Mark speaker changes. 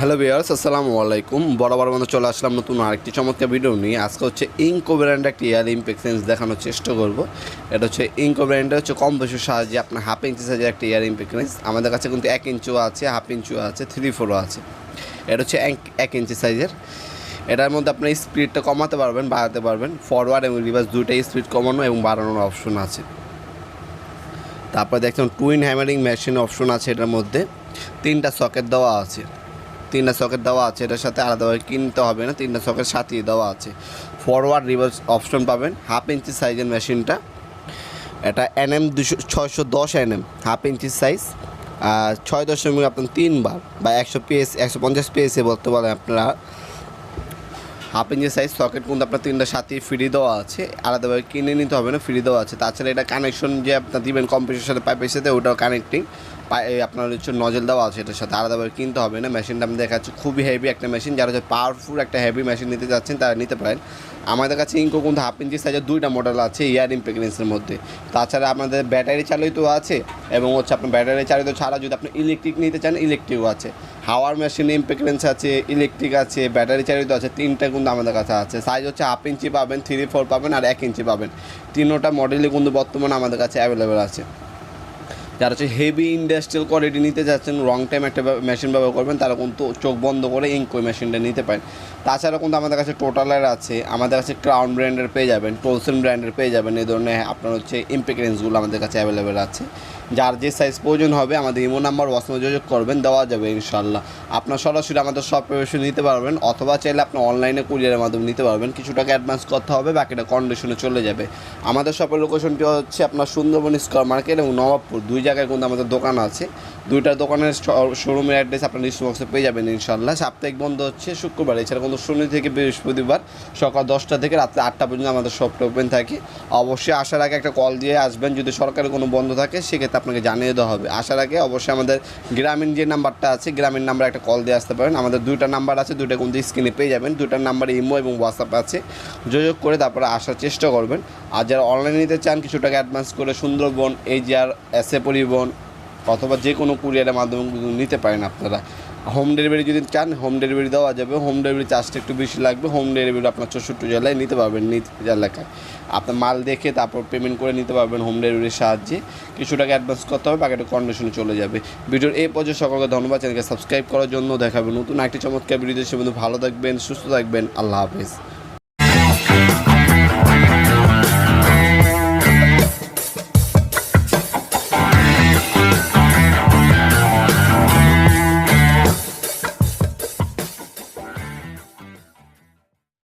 Speaker 1: Hello বিয়ার্স আসসালামু আলাইকুম। বরাবর মতো চলে আসলাম নতুন আরেকটি চমৎকার ভিডিও নিয়ে। আজকে হচ্ছে ইঙ্কো ব্র্যান্ড একটি ইয়ার ইম্পেক্সেন্স দেখানোর চেষ্টা করব। এটা হচ্ছে ইঙ্কো ব্র্যান্ডের হচ্ছে কম বয়সের সাহায্যে আপনার হাফ ইঞ্চি সাইজের একটা ইয়ার ইম্পেক্সেন্স আমাদের কাছে কিন্তু এক ইঞ্চিও আছে, হাফ ইঞ্চিও আছে থ্রি ফোরও আছে। এটা হচ্ছে এক- ইঞ্চি সাইজের। এটার মধ্যে আপনি স্পিডটা কমাতে পারবেন, বাড়াতে পারবেন। ফরওয়ার্ড এবং রিভার্স দুইটাই স্পিড কমানো এবং বাড়ানোর অপশন আছে। তারপরে দেখছেন টুইন হ্যামারিং মেশিন অপশন আছে এটার মধ্যে। তিনটা সকেট দেওয়া আছে। তিনটা সকেট দেওয়া আছে, এটার সাথে আলাদাভাবে কিনতে হবে না, তিনটা সকেট সাথেই দেওয়া আছে। ফরওয়ার্ড রিভার্স অপশন পাবেন হাফ ইঞ্চি সাইজের মেশিনটা এটা এনএম দুশো, ছয়শো দশ হাফ ইঞ্চি সাইজ আর ছয় দশমিক আপনার তিনবার বা একশো পিএস একশো পঞ্চাশ পিএসে বলতে পারেন আপনারা। হাফ ইঞ্চি সাইজ সকেট কিন্তু আপনার তিনটা সাথে ফ্রি দেওয়া আছে আলাদাভাবে কিনে নিতে হবে না ফ্রি দেওয়া আছে। তাছাড়া এটা কানেকশন যে আপনার দিবেন কম্পিউটার সাথে পাইপের সাথে, ওটাও কানেক্টিং আপনার হচ্ছে নজল দেওয়া আছে এটার সাথে আলাদাভাবে কিনতে হবে না। মেশিনটা আমি দেখাচ্ছি, খুবই হেভি একটা মেশিন যারা হচ্ছে পাওয়ারফুল একটা হেভি মেশিন নিতে যাচ্ছেন তারা নিতে পারেন। আমাদের কাছে ইঙ্কো কিন্তু হাফ ইঞ্চি সাইজের দুইটা মডেল আছে ইয়ার ইম্পেগনেন্সের মধ্যে। তাছাড়া আপনাদের ব্যাটারি চালিত আছে এবং হচ্ছে আপনার ব্যাটারি চালিত ছাড়া যদি আপনি ইলেকট্রিক নিতে চান ইলেকট্রিকও আছে। হাওয়ার মেশিন ইম্পেগনেন্স আছে ইলেকট্রিক আছে ব্যাটারি চালিত আছে, তিনটা কিন্তু আমাদের কাছে আছে। সাইজ হচ্ছে হাফ ইঞ্চি পাবেন থ্রি ফোর পাবেন আর এক ইঞ্চি পাবেন। তিনোটা মডেলই কিন্তু বর্তমানে আমাদের কাছে অ্যাভেলেবেল আছে। যারা হচ্ছে হেভি ইন্ডাস্ট্রিয়াল কোয়ালিটি নিতে যাচ্ছেন রং টাইম একটা মেশিন ব্যবহার করবেন, তারা কিন্তু চোখ বন্ধ করে ইঙ্কো মেশিনটা নিতে পারেন। তাছাড়া কিন্তু আমাদের কাছে টোটালের আছে, আমাদের কাছে ক্রাউন ব্র্যান্ডের পেয়ে যাবেন টোলসেন ব্র্যান্ডের পেয়ে যাবেন, এই ধরনের আপনার হচ্ছে ইম্পিগ্রেন্সগুলো আমাদের কাছে অ্যাভেলেবেল আছে। যার যে সাইজ প্রয়োজন হবে, আমাদের ইমো নাম্বার ওয়াসমে যোগাযোগ করবেন, দেওয়া যাবে ইনশাল্লাহ আপনার সরাসরি আমাদের সব এসে নিতে পারবেন, অথবা চাইলে আপনি অনলাইনে কুরিয়ারের মাধ্যমে নিতে পারবেন। কিছু টাকা অ্যাডভান্স করতে হবে, বাকিটা কন্ডিশনে চলে যাবে। আমাদের শপের লোকেশনটি হচ্ছে আপনার সুন্দরবন স্কোয়ার মার্কেট এবং নবাবপুর। দুই জায়গায় কিন্তু আমাদের দোকান আছে। দুইটা দোকানের শোরুমের অ্যাড্রেস আপনার লিস্ট বক্সে পেয়ে যাবেন ইনশাল্লাহ সাপ্তাহিক বন্ধ হচ্ছে শুক্রবার, এছাড়া কিন্তু শনি থেকে বৃহস্পতিবার সকাল দশটা থেকে রাত্রে আটটা পর্যন্ত আমাদের শপটা ওপেন থাকে। অবশ্যই আসার আগে একটা কল দিয়ে আসবেন। যদি সরকারের কোনো বন্ধ থাকে, সেক্ষেত্রে আপনাকে জানিয়ে দেওয়া হবে। আসার আগে অবশ্যই আমাদের গ্রামীণ যে নাম্বারটা আছে, গ্রামীণ নাম্বার একটা কল দিয়ে আসতে পারেন। আমাদের দুইটা নাম্বার আছে, দুইটা কিন্তু স্ক্রিনে পেয়ে যাবেন। দুইটার নাম্বারে ইমো এবং হোয়াটসঅ্যাপ আছে। যোগাযোগ করে তারপরে আসার চেষ্টা করবেন। আর যারা অনলাইনে নিতে চান, কিছু টাকা অ্যাডভান্স করে সুন্দরবন এই যে আর এসে পরিবহন অথবা যে কোনো কুরিয়ারের মাধ্যমে নিতে পারেন আপনারা। হোম ডেলিভারি যদি চান হোম ডেলিভারি দেওয়া যাবে। হোম ডেলিভারি চার্জটা একটু বেশি লাগবে। হোম ডেলিভারি আপনার চৌষট্টি জেলায় নিতে পারবেন নিজ এলাকায়। আপনার মাল দেখে তারপর পেমেন্ট করে নিতে পারবেন হোম ডেলিভারির সাহায্যে। কিছু টাকা অ্যাডভান্স করতে হবে, বাকিটা কন্ডিশনে চলে যাবে। ভিডিওর এই পর্যায়ে সকলকে ধন্যবাদ, চ্যানেলকে সাবস্ক্রাইব করার জন্য দেখাবেন নতুন একটি চমৎকার ভিডিও সে ভালো থাকবেন, সুস্থ থাকবেন, আল্লাহ হাফেজ।